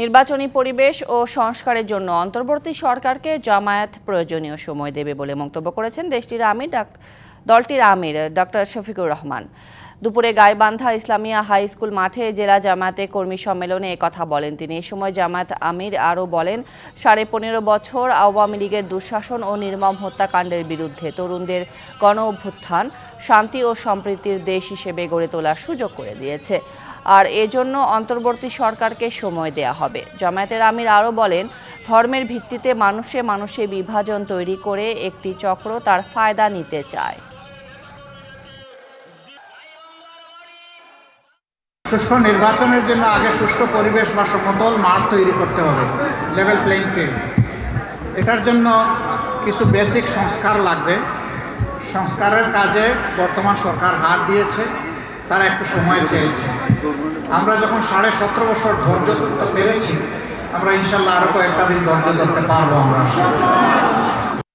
নির্বাচনী পরিবেশ ও সংস্কারের জন্য অন্তর্বর্তী সরকারকে জামায়াত প্রয়োজনীয় সময় দেবে বলে মন্তব্য করেছেন দেশটির আমির দলটির আমির ডক্টর শফিকুর রহমান। দুপুরে গাইবান্ধা ইসলামিয়া হাই স্কুল মাঠে জেলা জামায়াতে কর্মী সম্মেলনে কথা বলেন তিনি। এ সময় জামায়াত আমির আরও বলেন, সাড়ে পনেরো বছর আওয়ামী লীগের দুঃশাসন ও নির্মম হত্যাকাণ্ডের বিরুদ্ধে তরুণদের গণ অভ্যুত্থান শান্তি ও সম্প্রীতির দেশ হিসেবে গড়ে তোলার সুযোগ করে দিয়েছে। আর এজন্য অন্তর্বর্তী সরকারকে সময় দেয়া হবে। জামায়াতের আমির আরও বলেন, ধর্মের ভিত্তিতে মানুষে মানুষে বিভাজন তৈরি করে একটি চক্র তার ফায়দা নিতে চায়। সুষ্ঠু নির্বাচনের জন্য আগে সুষ্ঠু পরিবেশ বা সমতল মাঠ তৈরি করতে হবে লেভেল প্লেইং ফিল্ড এটার জন্য কিছু বেসিক সংস্কার লাগবে। সংস্কারের কাজে বর্তমান সরকার হাত দিয়েছে। তারা একটু সময় চেয়েছে। আমরা যখন সাড়ে সতেরো বছর ধৈর্য ধরতে পেরেছি, আমরা ইনশাল্লাহ আরও কয়েকটা দিন ধৈর্য ধরতে পারব আমরা।